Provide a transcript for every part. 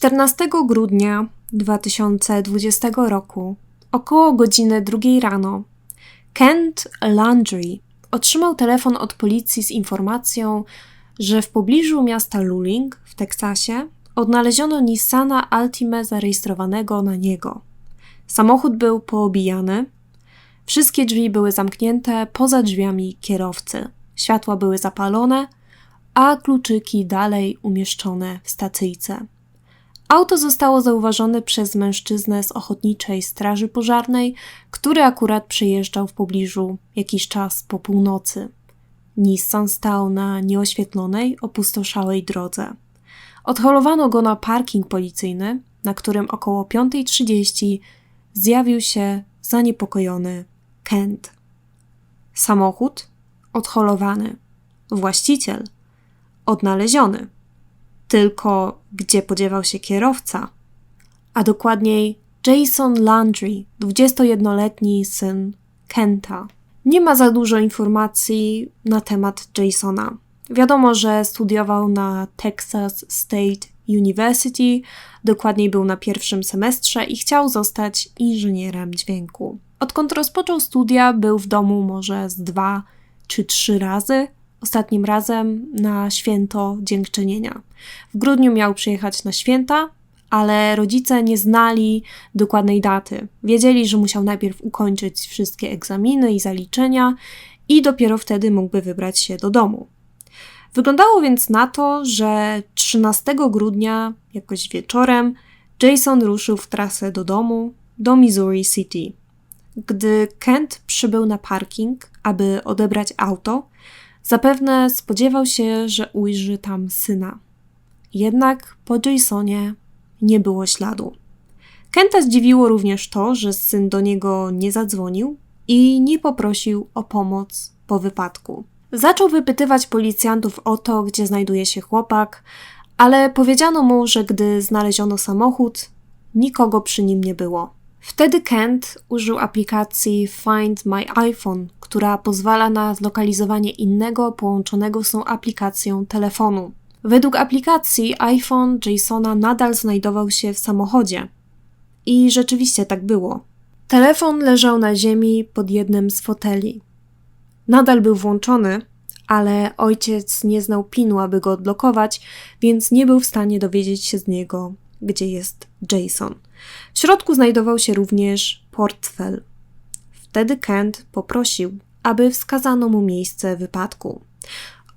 14 grudnia 2020 roku, około godziny drugiej rano, Kent Landry otrzymał telefon od policji z informacją, że w pobliżu miasta Luling w Teksasie odnaleziono Nissana Altima zarejestrowanego na niego. Samochód był poobijany, wszystkie drzwi były zamknięte poza drzwiami kierowcy, światła były zapalone, a kluczyki dalej umieszczone w stacyjce. Auto zostało zauważone przez mężczyznę z ochotniczej straży pożarnej, który akurat przejeżdżał w pobliżu jakiś czas po północy. Nissan stał na nieoświetlonej, opustoszałej drodze. Odholowano go na parking policyjny, na którym około 5.30 zjawił się zaniepokojony Kent. Samochód odholowany. Właściciel odnaleziony. Tylko gdzie podziewał się kierowca? A dokładniej Jason Landry, 21-letni syn Kenta. Nie ma za dużo informacji na temat Jasona. Wiadomo, że studiował na Texas State University, dokładniej był na pierwszym semestrze i chciał zostać inżynierem dźwięku. Odkąd rozpoczął studia, był w domu może z dwa czy trzy razy, ostatnim razem na święto dziękczynienia. W grudniu miał przyjechać na święta, ale rodzice nie znali dokładnej daty. Wiedzieli, że musiał najpierw ukończyć wszystkie egzaminy i zaliczenia i dopiero wtedy mógłby wybrać się do domu. Wyglądało więc na to, że 13 grudnia, jakoś wieczorem, Jason ruszył w trasę do domu, do Missouri City. Gdy Kent przybył na parking, aby odebrać auto, zapewne spodziewał się, że ujrzy tam syna. Jednak po Jasonie nie było śladu. Kenta zdziwiło również to, że syn do niego nie zadzwonił i nie poprosił o pomoc po wypadku. Zaczął wypytywać policjantów o to, gdzie znajduje się chłopak, ale powiedziano mu, że gdy znaleziono samochód, nikogo przy nim nie było. Wtedy Kent użył aplikacji Find My iPhone, która pozwala na zlokalizowanie innego połączonego z tą aplikacją telefonu. Według aplikacji iPhone Jasona nadal znajdował się w samochodzie. I rzeczywiście tak było. Telefon leżał na ziemi pod jednym z foteli. Nadal był włączony, ale ojciec nie znał pinu, aby go odblokować, więc nie był w stanie dowiedzieć się z niego, gdzie jest Jason. W środku znajdował się również portfel. Wtedy Kent poprosił, aby wskazano mu miejsce wypadku.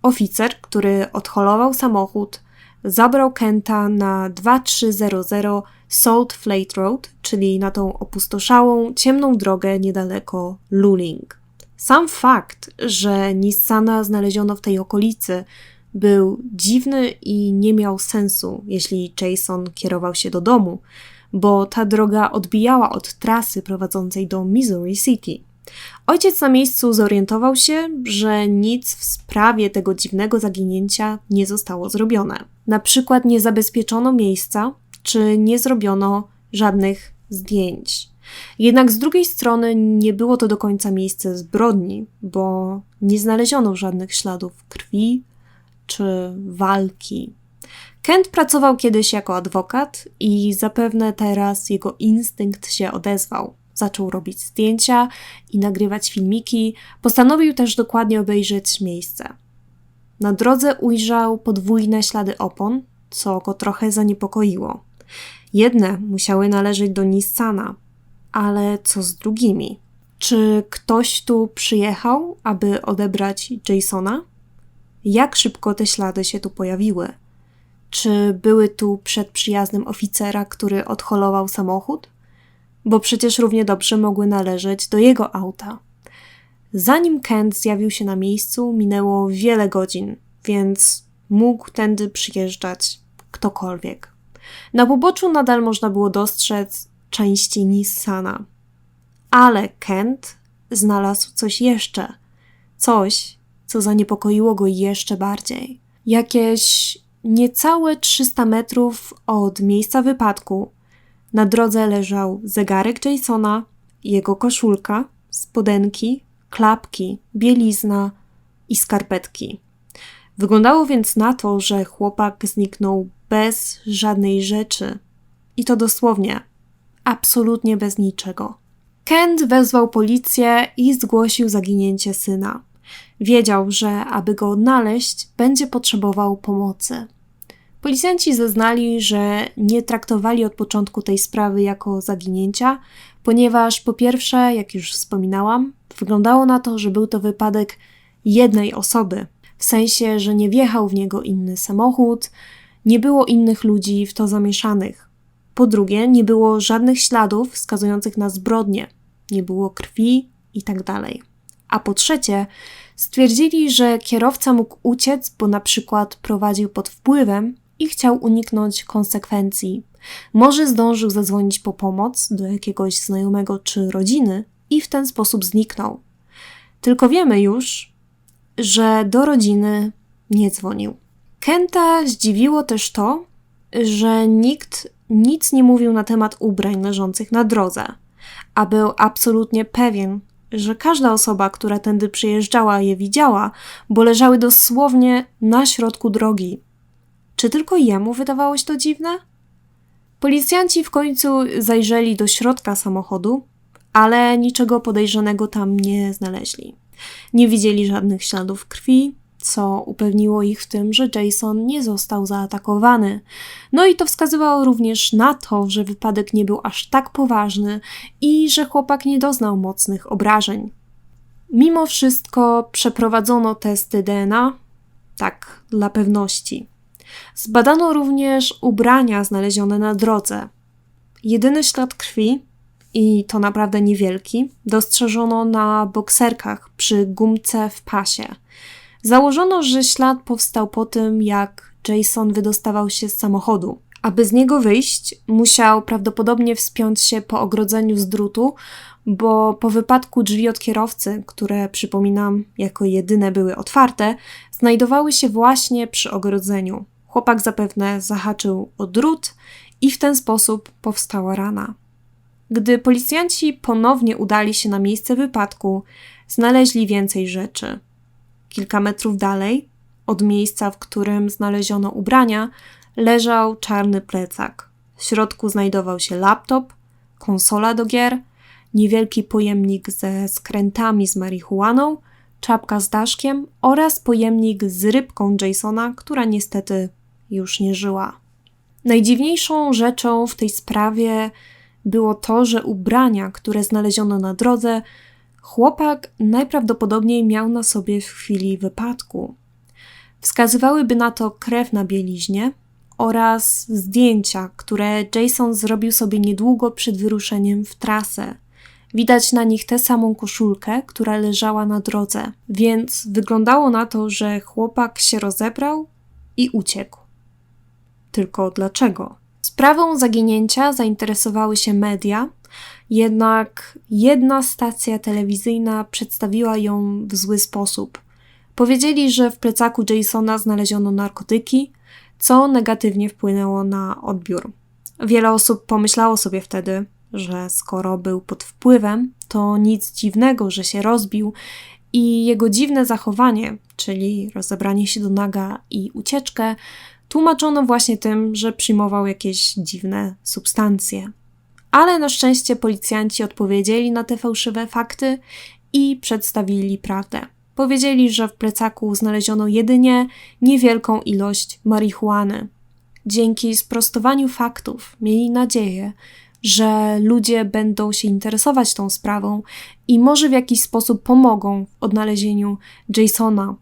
Oficer, który odholował samochód, zabrał Kenta na 2300 Salt Flake Road, czyli na tą opustoszałą, ciemną drogę niedaleko Luling. Sam fakt, że Nissana znaleziono w tej okolicy, był dziwny i nie miał sensu, jeśli Jason kierował się do domu, bo ta droga odbijała od trasy prowadzącej do Missouri City. Ojciec na miejscu zorientował się, że nic w sprawie tego dziwnego zaginięcia nie zostało zrobione. Na przykład nie zabezpieczono miejsca, czy nie zrobiono żadnych zdjęć. Jednak z drugiej strony nie było to do końca miejsce zbrodni, bo nie znaleziono żadnych śladów krwi czy walki. Kent pracował kiedyś jako adwokat i zapewne teraz jego instynkt się odezwał. Zaczął robić zdjęcia i nagrywać filmiki, postanowił też dokładnie obejrzeć miejsce. Na drodze ujrzał podwójne ślady opon, co go trochę zaniepokoiło. Jedne musiały należeć do Nissana, ale co z drugimi? Czy ktoś tu przyjechał, aby odebrać Jasona? Jak szybko te ślady się tu pojawiły? Czy były tu przed przyjazdem oficera, który odholował samochód? Bo przecież równie dobrze mogły należeć do jego auta. Zanim Kent zjawił się na miejscu, minęło wiele godzin, więc mógł tędy przyjeżdżać ktokolwiek. Na poboczu nadal można było dostrzec części Nissana. Ale Kent znalazł coś jeszcze. Coś, co zaniepokoiło go jeszcze bardziej. Jakieś niecałe 300 metrów od miejsca wypadku na drodze leżał zegarek Jasona, jego koszulka, spodenki, klapki, bielizna i skarpetki. Wyglądało więc na to, że chłopak zniknął bez żadnej rzeczy. I to dosłownie, absolutnie bez niczego. Kent wezwał policję i zgłosił zaginięcie syna. Wiedział, że aby go odnaleźć, będzie potrzebował pomocy. Policjanci zeznali, że nie traktowali od początku tej sprawy jako zaginięcia, ponieważ po pierwsze, jak już wspominałam, wyglądało na to, że był to wypadek jednej osoby, w sensie, że nie wjechał w niego inny samochód, nie było innych ludzi w to zamieszanych. Po drugie, nie było żadnych śladów wskazujących na zbrodnię, nie było krwi itd. Tak A po trzecie, stwierdzili, że kierowca mógł uciec, bo na przykład prowadził pod wpływem i chciał uniknąć konsekwencji. Może zdążył zadzwonić po pomoc do jakiegoś znajomego czy rodziny i w ten sposób zniknął. Tylko wiemy już, że do rodziny nie dzwonił. Kenta zdziwiło też to, że nikt nic nie mówił na temat ubrań leżących na drodze, a był absolutnie pewien, że każda osoba, która tędy przyjeżdżała, je widziała, bo leżały dosłownie na środku drogi. Czy tylko jemu wydawało się to dziwne? Policjanci w końcu zajrzeli do środka samochodu, ale niczego podejrzanego tam nie znaleźli. Nie widzieli żadnych śladów krwi, co upewniło ich w tym, że Jason nie został zaatakowany. No i to wskazywało również na to, że wypadek nie był aż tak poważny i że chłopak nie doznał mocnych obrażeń. Mimo wszystko przeprowadzono testy DNA, tak dla pewności. Zbadano również ubrania znalezione na drodze. Jedyny ślad krwi, i to naprawdę niewielki, dostrzeżono na bokserkach przy gumce w pasie. Założono, że ślad powstał po tym, jak Jason wydostawał się z samochodu. Aby z niego wyjść, musiał prawdopodobnie wspiąć się po ogrodzeniu z drutu, bo po wypadku drzwi od kierowcy, które przypominam jako jedyne były otwarte, znajdowały się właśnie przy ogrodzeniu. Chłopak zapewne zahaczył o drut i w ten sposób powstała rana. Gdy policjanci ponownie udali się na miejsce wypadku, znaleźli więcej rzeczy. Kilka metrów dalej, od miejsca, w którym znaleziono ubrania, leżał czarny plecak. W środku znajdował się laptop, konsola do gier, niewielki pojemnik ze skrętami z marihuaną, czapka z daszkiem oraz pojemnik z rybką Jasona, która niestety już nie żyła. Najdziwniejszą rzeczą w tej sprawie było to, że ubrania, które znaleziono na drodze, chłopak najprawdopodobniej miał na sobie w chwili wypadku. Wskazywałyby na to krew na bieliźnie oraz zdjęcia, które Jason zrobił sobie niedługo przed wyruszeniem w trasę. Widać na nich tę samą koszulkę, która leżała na drodze, więc wyglądało na to, że chłopak się rozebrał i uciekł. Tylko dlaczego? Sprawą zaginięcia zainteresowały się media, jednak jedna stacja telewizyjna przedstawiła ją w zły sposób. Powiedzieli, że w plecaku Jasona znaleziono narkotyki, co negatywnie wpłynęło na odbiór. Wiele osób pomyślało sobie wtedy, że skoro był pod wpływem, to nic dziwnego, że się rozbił i jego dziwne zachowanie, czyli rozebranie się do naga i ucieczkę, tłumaczono właśnie tym, że przyjmował jakieś dziwne substancje. Ale na szczęście policjanci odpowiedzieli na te fałszywe fakty i przedstawili prawdę. Powiedzieli, że w plecaku znaleziono jedynie niewielką ilość marihuany. Dzięki sprostowaniu faktów mieli nadzieję, że ludzie będą się interesować tą sprawą i może w jakiś sposób pomogą w odnalezieniu Jasona.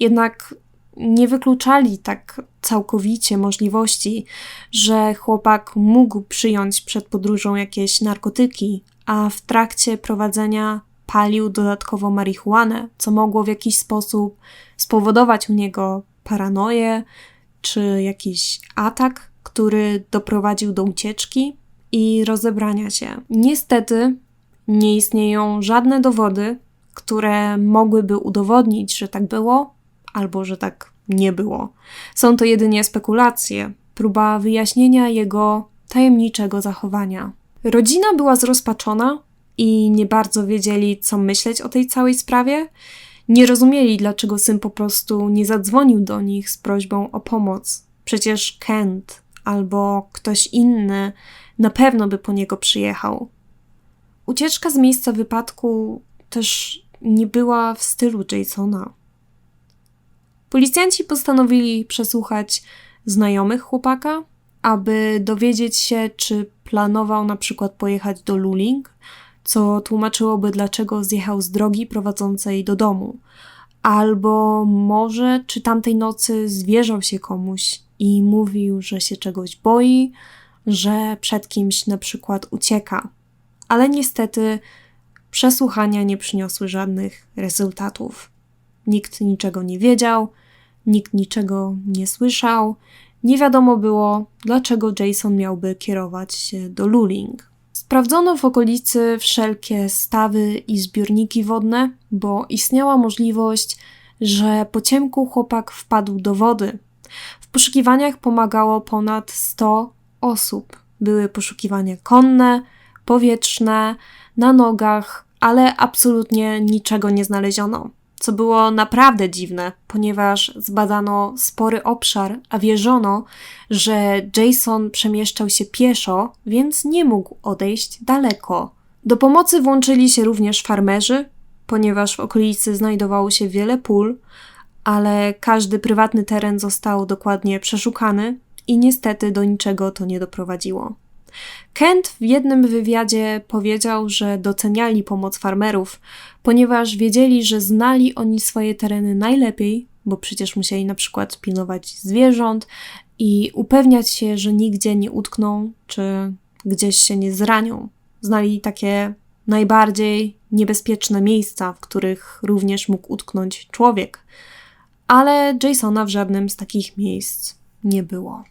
Jednak nie wykluczali tak całkowicie możliwości, że chłopak mógł przyjąć przed podróżą jakieś narkotyki, a w trakcie prowadzenia palił dodatkowo marihuanę, co mogło w jakiś sposób spowodować u niego paranoję czy jakiś atak, który doprowadził do ucieczki i rozebrania się. Niestety nie istnieją żadne dowody, które mogłyby udowodnić, że tak było, albo że tak nie było. Są to jedynie spekulacje, próba wyjaśnienia jego tajemniczego zachowania. Rodzina była zrozpaczona i nie bardzo wiedzieli, co myśleć o tej całej sprawie. Nie rozumieli, dlaczego syn po prostu nie zadzwonił do nich z prośbą o pomoc. Przecież Kent albo ktoś inny na pewno by po niego przyjechał. Ucieczka z miejsca wypadku też nie była w stylu Jasona. Policjanci postanowili przesłuchać znajomych chłopaka, aby dowiedzieć się, czy planował na przykład pojechać do Luling, co tłumaczyłoby, dlaczego zjechał z drogi prowadzącej do domu. Albo może, czy tamtej nocy zwierzał się komuś i mówił, że się czegoś boi, że przed kimś na przykład ucieka. Ale niestety przesłuchania nie przyniosły żadnych rezultatów. Nikt niczego nie wiedział, nikt niczego nie słyszał. Nie wiadomo było, dlaczego Jason miałby kierować się do Luling. Sprawdzono w okolicy wszelkie stawy i zbiorniki wodne, bo istniała możliwość, że po ciemku chłopak wpadł do wody. W poszukiwaniach pomagało ponad 100 osób. Były poszukiwania konne, powietrzne, na nogach, ale absolutnie niczego nie znaleziono. Co było naprawdę dziwne, ponieważ zbadano spory obszar, a wierzono, że Jason przemieszczał się pieszo, więc nie mógł odejść daleko. Do pomocy włączyli się również farmerzy, ponieważ w okolicy znajdowało się wiele pól, ale każdy prywatny teren został dokładnie przeszukany i niestety do niczego to nie doprowadziło. Kent w jednym wywiadzie powiedział, że doceniali pomoc farmerów, ponieważ wiedzieli, że znali oni swoje tereny najlepiej, bo przecież musieli na przykład pilnować zwierząt i upewniać się, że nigdzie nie utkną czy gdzieś się nie zranią. Znali takie najbardziej niebezpieczne miejsca, w których również mógł utknąć człowiek. Ale Jasona w żadnym z takich miejsc nie było.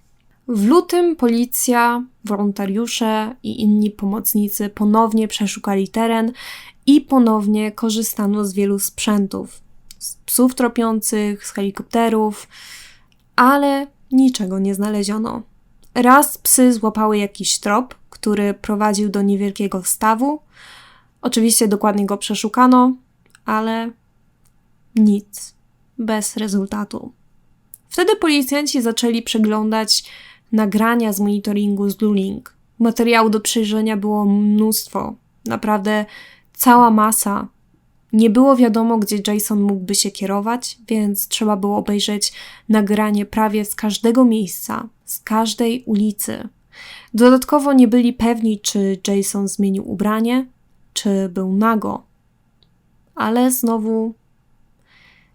W lutym policja, wolontariusze i inni pomocnicy ponownie przeszukali teren i ponownie korzystano z wielu sprzętów z psów tropiących, z helikopterów, ale niczego nie znaleziono. Raz psy złapały jakiś trop, który prowadził do niewielkiego stawu. Oczywiście dokładnie go przeszukano, ale nic, bez rezultatu. Wtedy policjanci zaczęli przeglądać nagrania z monitoringu z Luling. Materiału do przejrzenia było mnóstwo, naprawdę cała masa. Nie było wiadomo, gdzie Jason mógłby się kierować, więc trzeba było obejrzeć nagranie prawie z każdego miejsca, z każdej ulicy. Dodatkowo nie byli pewni, czy Jason zmienił ubranie, czy był nago. Ale znowu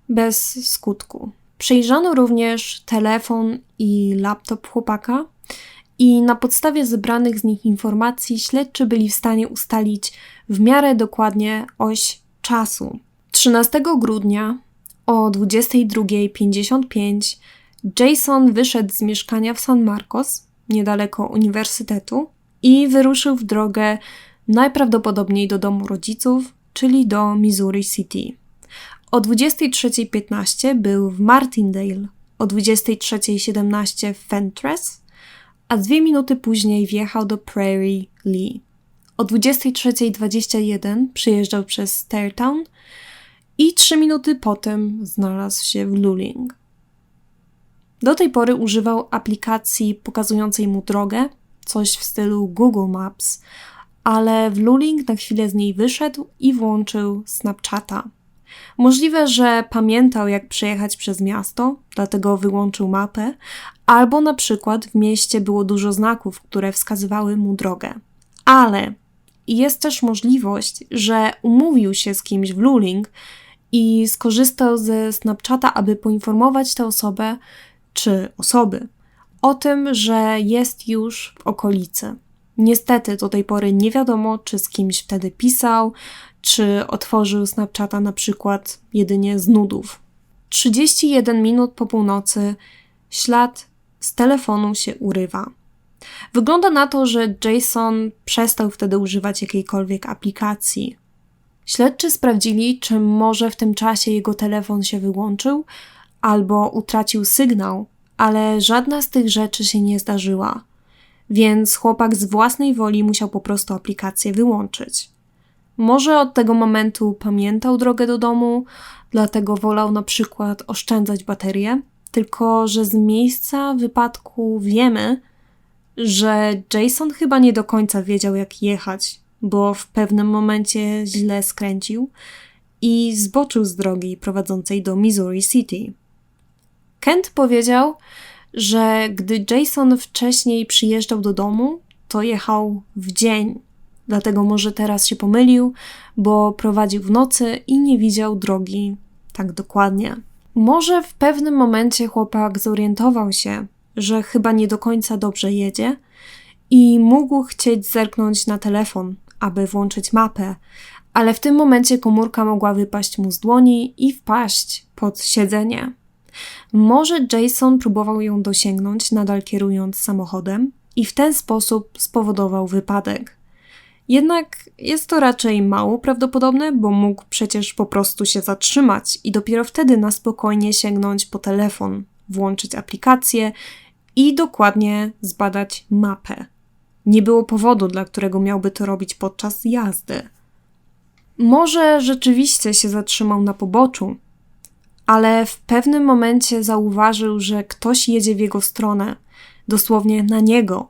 bez skutku. Przejrzano również telefon i laptop chłopaka i na podstawie zebranych z nich informacji śledczy byli w stanie ustalić w miarę dokładnie oś czasu. 13 grudnia o 22.55 Jason wyszedł z mieszkania w San Marcos, niedaleko uniwersytetu, i wyruszył w drogę najprawdopodobniej do domu rodziców, czyli do Missouri City. O 23.15 był w Martindale, o 23.17 w Fentress, a dwie minuty później wjechał do Prairie Lee. O 23.21 przyjeżdżał przez Staretown i trzy minuty potem znalazł się w Luling. Do tej pory używał aplikacji pokazującej mu drogę, coś w stylu Google Maps, ale w Luling na chwilę z niej wyszedł i włączył Snapchata. Możliwe, że pamiętał, jak przejechać przez miasto, dlatego wyłączył mapę, albo na przykład w mieście było dużo znaków, które wskazywały mu drogę. Ale jest też możliwość, że umówił się z kimś w Luling i skorzystał ze Snapchata, aby poinformować tę osobę czy osoby o tym, że jest już w okolicy. Niestety do tej pory nie wiadomo, czy z kimś wtedy pisał, czy otworzył Snapchata na przykład jedynie z nudów. 31 minut po północy ślad z telefonu się urywa. Wygląda na to, że Jason przestał wtedy używać jakiejkolwiek aplikacji. Śledczy sprawdzili, czy może w tym czasie jego telefon się wyłączył albo utracił sygnał, ale żadna z tych rzeczy się nie zdarzyła, więc chłopak z własnej woli musiał po prostu aplikację wyłączyć. Może od tego momentu pamiętał drogę do domu, dlatego wolał na przykład oszczędzać baterię, tylko że z miejsca wypadku wiemy, że Jason chyba nie do końca wiedział, jak jechać, bo w pewnym momencie źle skręcił i zboczył z drogi prowadzącej do Missouri City. Kent powiedział, że gdy Jason wcześniej przyjeżdżał do domu, to jechał w dzień. Dlatego może teraz się pomylił, bo prowadził w nocy i nie widział drogi tak dokładnie. Może w pewnym momencie chłopak zorientował się, że chyba nie do końca dobrze jedzie i mógł chcieć zerknąć na telefon, aby włączyć mapę, ale w tym momencie komórka mogła wypaść mu z dłoni i wpaść pod siedzenie. Może Jason próbował ją dosięgnąć, nadal kierując samochodem, i w ten sposób spowodował wypadek. Jednak jest to raczej mało prawdopodobne, bo mógł przecież po prostu się zatrzymać i dopiero wtedy na spokojnie sięgnąć po telefon, włączyć aplikację i dokładnie zbadać mapę. Nie było powodu, dla którego miałby to robić podczas jazdy. Może rzeczywiście się zatrzymał na poboczu, ale w pewnym momencie zauważył, że ktoś jedzie w jego stronę, dosłownie na niego.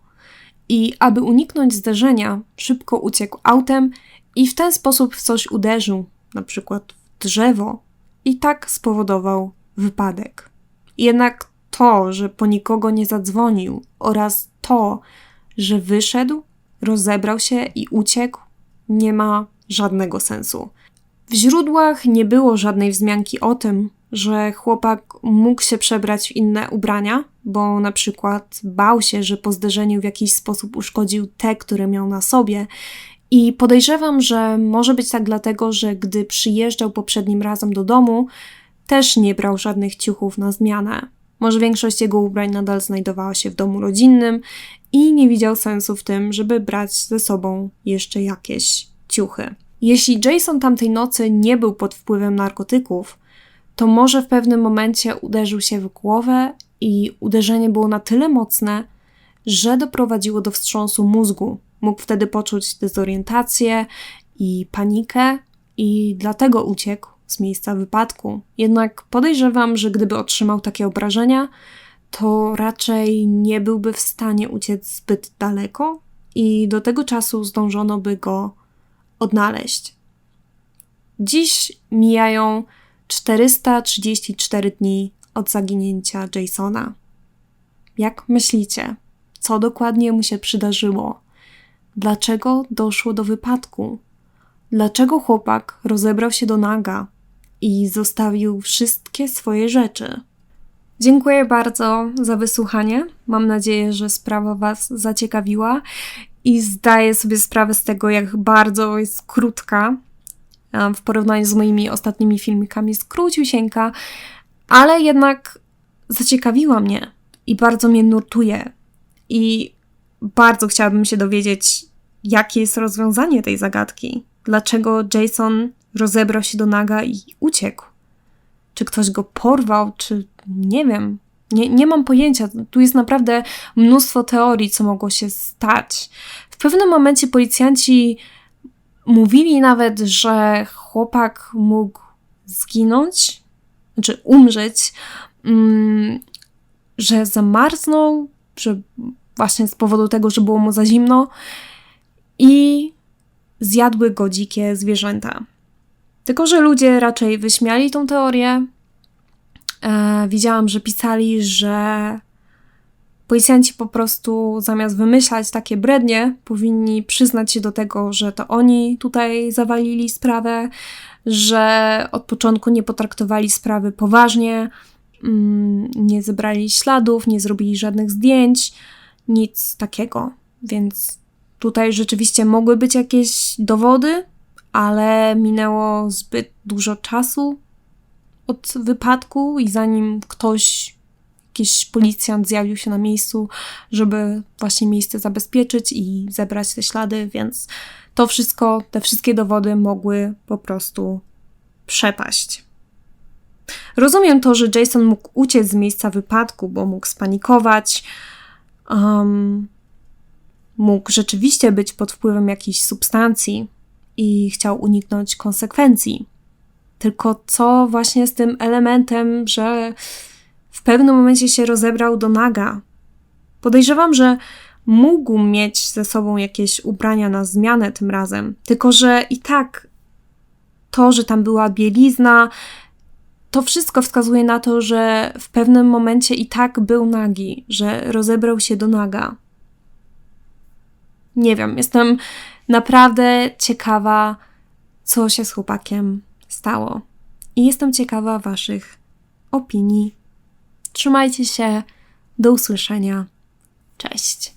I aby uniknąć zderzenia, szybko uciekł autem i w ten sposób w coś uderzył, na przykład w drzewo, i tak spowodował wypadek. Jednak to, że po nikogo nie zadzwonił oraz to, że wyszedł, rozebrał się i uciekł, nie ma żadnego sensu. W źródłach nie było żadnej wzmianki o tym, że chłopak mógł się przebrać w inne ubrania, bo na przykład bał się, że po zderzeniu w jakiś sposób uszkodził te, które miał na sobie. I podejrzewam, że może być tak dlatego, że gdy przyjeżdżał poprzednim razem do domu, też nie brał żadnych ciuchów na zmianę. Może większość jego ubrań nadal znajdowała się w domu rodzinnym i nie widział sensu w tym, żeby brać ze sobą jeszcze jakieś ciuchy. Jeśli Jason tamtej nocy nie był pod wpływem narkotyków, to może w pewnym momencie uderzył się w głowę i uderzenie było na tyle mocne, że doprowadziło do wstrząsu mózgu. Mógł wtedy poczuć dezorientację i panikę, i dlatego uciekł z miejsca wypadku. Jednak podejrzewam, że gdyby otrzymał takie obrażenia, to raczej nie byłby w stanie uciec zbyt daleko i do tego czasu zdążono by go odnaleźć. Dziś mijają 434 dni od zaginięcia Jasona. Jak myślicie, co dokładnie mu się przydarzyło? Dlaczego doszło do wypadku? Dlaczego chłopak rozebrał się do naga i zostawił wszystkie swoje rzeczy? Dziękuję bardzo za wysłuchanie. Mam nadzieję, że sprawa Was zaciekawiła i zdaję sobie sprawę z tego, jak bardzo jest krótka w porównaniu z moimi ostatnimi filmikami. Skróciusieńka, ale jednak zaciekawiła mnie i bardzo mnie nurtuje. I bardzo chciałabym się dowiedzieć, jakie jest rozwiązanie tej zagadki. Dlaczego Jason rozebrał się do naga i uciekł? Czy ktoś go porwał, czy nie wiem. Nie, nie mam pojęcia. Tu jest naprawdę mnóstwo teorii, co mogło się stać. W pewnym momencie policjanci mówili nawet, że chłopak mógł zginąć, znaczy umrzeć, mm, że zamarznął, że właśnie z powodu tego, że było mu za zimno i zjadły go dzikie zwierzęta. Tylko, że ludzie raczej wyśmiali tą teorię. E, widziałam, że pisali, że policjanci po prostu zamiast wymyślać takie brednie, powinni przyznać się do tego, że to oni tutaj zawalili sprawę, że od początku nie potraktowali sprawy poważnie, mm, nie zebrali śladów, nie zrobili żadnych zdjęć, nic takiego. Więc tutaj rzeczywiście mogły być jakieś dowody, ale minęło zbyt dużo czasu od wypadku i zanim ktoś, jakiś policjant zjawił się na miejscu, żeby właśnie miejsce zabezpieczyć i zebrać te ślady, więc to wszystko, te wszystkie dowody mogły po prostu przepaść. Rozumiem to, że Jason mógł uciec z miejsca wypadku, bo mógł spanikować, um, mógł rzeczywiście być pod wpływem jakiejś substancji i chciał uniknąć konsekwencji. Tylko co właśnie z tym elementem, że w pewnym momencie się rozebrał do naga. Podejrzewam, że mógł mieć ze sobą jakieś ubrania na zmianę tym razem, tylko że i tak to, że tam była bielizna, to wszystko wskazuje na to, że w pewnym momencie i tak był nagi, że rozebrał się do naga. Nie wiem, jestem naprawdę ciekawa, co się z chłopakiem stało. I jestem ciekawa Waszych opinii. Trzymajcie się. Do usłyszenia. Cześć.